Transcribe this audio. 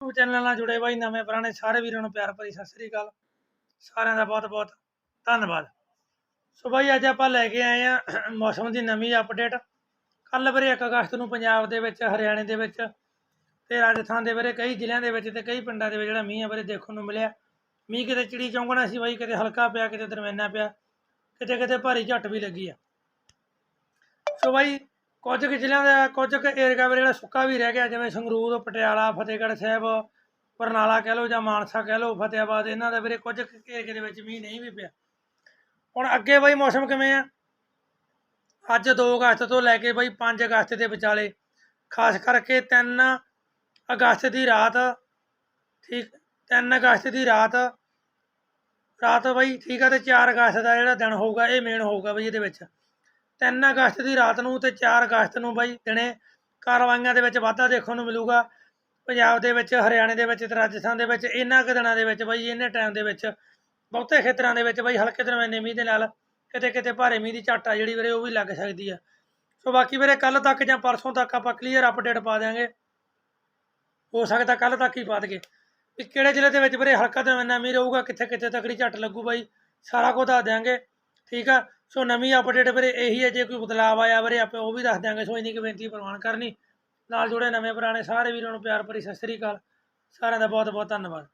YouTube channel ਨਾਲ ਜੁੜੇ ਬਾਈ, ਨਵੇਂ ਪੁਰਾਣੇ ਸਾਰੇ ਵੀਰਾਂ ਨੂੰ ਪਿਆਰ ਭਰੀ ਸਤਿ ਸ੍ਰੀ ਅਕਾਲ। ਸਾਰਿਆਂ ਦਾ ਬਹੁਤ ਬਹੁਤ ਧੰਨਵਾਦ। ਸੋ ਬਾਈ, ਅੱਜ ਆਪਾਂ ਲੈ ਕੇ ਆਏ ਆ ਮੌਸਮ ਦੀ ਨਵੀਂ ਅਪਡੇਟ ਕੱਲ ਵੀਰੇ 1 ਅਗਸਤ ਨੂੰ ਪੰਜਾਬ ਦੇ ਵਿੱਚ, ਹਰਿਆਣੇ ਦੇ ਵਿੱਚ ਤੇ ਰਾਜਸਥਾਨ ਦੇ ਵੀਰੇ ਕਈ ਜ਼ਿਲ੍ਹਿਆਂ ਦੇ ਵਿੱਚ ਤੇ ਕਈ ਪਿੰਡਾਂ ਦੇ ਵਿੱਚ ਜਿਹੜਾ ਮੀਂਹ ਆ ਵੀਰੇ ਦੇਖਣ ਨੂੰ ਮਿਲਿਆ। ਮੀਂਹ ਕਿਤੇ ਚਿੜੀ ਚੌਂਕਣਾ ਸੀ ਬਾਈ, ਕਿਤੇ ਹਲਕਾ ਪਿਆ, ਕਿਤੇ ਦਰਮਿਆਨਾ ਪਿਆ ਕਿਤੇ ਕਿਤੇ ਭਾਰੀ ਝੱਟ ਵੀ ਲੱਗੀ ਆ। ਸੋ ਬਾਈ ਕੁਝ ਕੁ ਜ਼ਿਲ੍ਹਿਆਂ ਦਾ, ਕੁਝ ਕੁ ਏਰੀਆ ਵੀਰੇ ਜਿਹੜਾ ਸੁੱਕਾ ਵੀ ਰਹਿ ਗਿਆ, ਜਿਵੇਂ ਸੰਗਰੂਰ, ਪਟਿਆਲਾ, ਫਤਿਹਗੜ੍ਹ ਸਾਹਿਬ, ਬਰਨਾਲਾ ਕਹਿ ਲਓ ਜਾਂ ਮਾਨਸਾ ਕਹਿ ਲਓ ਫਤਿਆਬਾਦ ਇਹਨਾਂ ਦਾ ਵੀਰੇ ਕੁਝ ਕੁ ਏਰੀਏ ਦੇ ਵਿੱਚ ਮੀਂਹ ਨਹੀਂ ਵੀ ਪਿਆ। ਹੁਣ ਅੱਗੇ ਬਾਈ ਮੌਸਮ ਕਿਵੇਂ ਆ? ਅੱਜ 2 ਅਗਸਤ ਤੋਂ ਲੈ ਕੇ ਬਾਈ 5 ਅਗਸਤ ਦੇ ਵਿਚਾਲੇ। ਖਾਸ ਕਰਕੇ 3 ਅਗਸਤ ਦੀ ਰਾਤ, ਠੀਕ 3 ਅਗਸਤ ਦੀ ਰਾਤ ਰਾਤ ਬਾਈ ਠੀਕ ਆ ਤੇ 4 ਅਗਸਤ ਦਾ ਜਿਹੜਾ ਦਿਨ ਹੋਊਗਾ, ਇਹ ਮੇਨ ਹੋਊਗਾ ਬਈ ਇਹਦੇ ਵਿੱਚ। 3 ਅਗਸਤ ਦੀ ਰਾਤ ਨੂੰ ਤੇ 4 ਅਗਸਤ ਨੂੰ ਬਾਈ ਦਿਨੇ ਕਾਰਵਾਈਆਂ ਦੇ ਵਿੱਚ ਵਾਧਾ ਦੇਖਣ ਨੂੰ ਮਿਲੂਗਾ। ਪੰਜਾਬ ਦੇ ਵਿੱਚ, ਹਰਿਆਣੇ ਦੇ ਵਿੱਚ ਤੇ ਰਾਜਸਥਾਨ ਦੇ ਵਿੱਚ ਇਹਨਾਂ ਕੁ ਦਿਨਾਂ ਦੇ ਵਿੱਚ ਬਾਈ ਇਹਨੇ ਟਾਈਮ ਦੇ ਵਿੱਚ ਬਹੁਤੇ ਖੇਤਰਾਂ ਦੇ ਵਿੱਚ ਬਾਈ ਹਲਕੇ ਦਰਮਿਆਨੇ ਮੀਂਹ ਦੇ ਨਾਲ ਕਿਤੇ ਕਿਤੇ ਭਾਰੇ ਮੀਂਹ ਦੀ ਝਾਟਾ ਜਿਹੜੀ ਵੀਰੇ ਉਹ ਵੀ ਲੱਗ ਸਕਦੀ ਆ। ਸੋ ਬਾਕੀ ਵੀਰੇ ਕੱਲ ਤੱਕ ਜਾਂ ਪਰਸੋਂ ਤੱਕ ਆਪਾਂ ਕਲੀਅਰ ਅਪਡੇਟ ਪਾ ਦਿਆਂਗੇ। ਹੋ ਸਕਦਾ ਕੱਲ ਤੱਕ ਹੀ ਪਾ ਦਈਏ। ਵੀ ਕਿਹੜੇ ਜ਼ਿਲ੍ਹੇ ਦੇ ਵਿੱਚ ਵੀਰੇ ਹਲਕਾ ਦਰਮਿਆਨਾ ਮੀਂਹ ਰਹੂਗਾ, ਕਿੱਥੇ ਕਿੱਥੇ ਤਕੜੀ ਝੱਟ ਲੱਗੂ ਬਾਈ, ਸਾਰਾ ਕੁਝ ਦੱਸ ਦਿਆਂਗੇ। ਠੀਕ ਆ? ਸੋ ਨਵੀਂ ਅਪਡੇਟ ਵੀਰੇ ਇਹੀ ਹੈ, ਜੇ ਕੋਈ ਬਦਲਾਅ ਆਇਆ ਵੀਰੇ, ਆਪਾਂ ਉਹ ਵੀ ਦੱਸ ਦਿਆਂਗੇ। ਸੋ ਇੰਨੀ ਕਿ ਬੇਨਤੀ ਪ੍ਰਵਾਨ ਕਰਨੀ। ਨਾਲ ਜੁੜੇ ਨਵੇਂ ਪੁਰਾਣੇ ਸਾਰੇ ਵੀਰਾਂ ਨੂੰ ਪਿਆਰ ਭਰੀ ਸਤਿ ਸ੍ਰੀ ਅਕਾਲ। ਸਾਰਿਆਂ ਦਾ ਬਹੁਤ ਬਹੁਤ ਧੰਨਵਾਦ।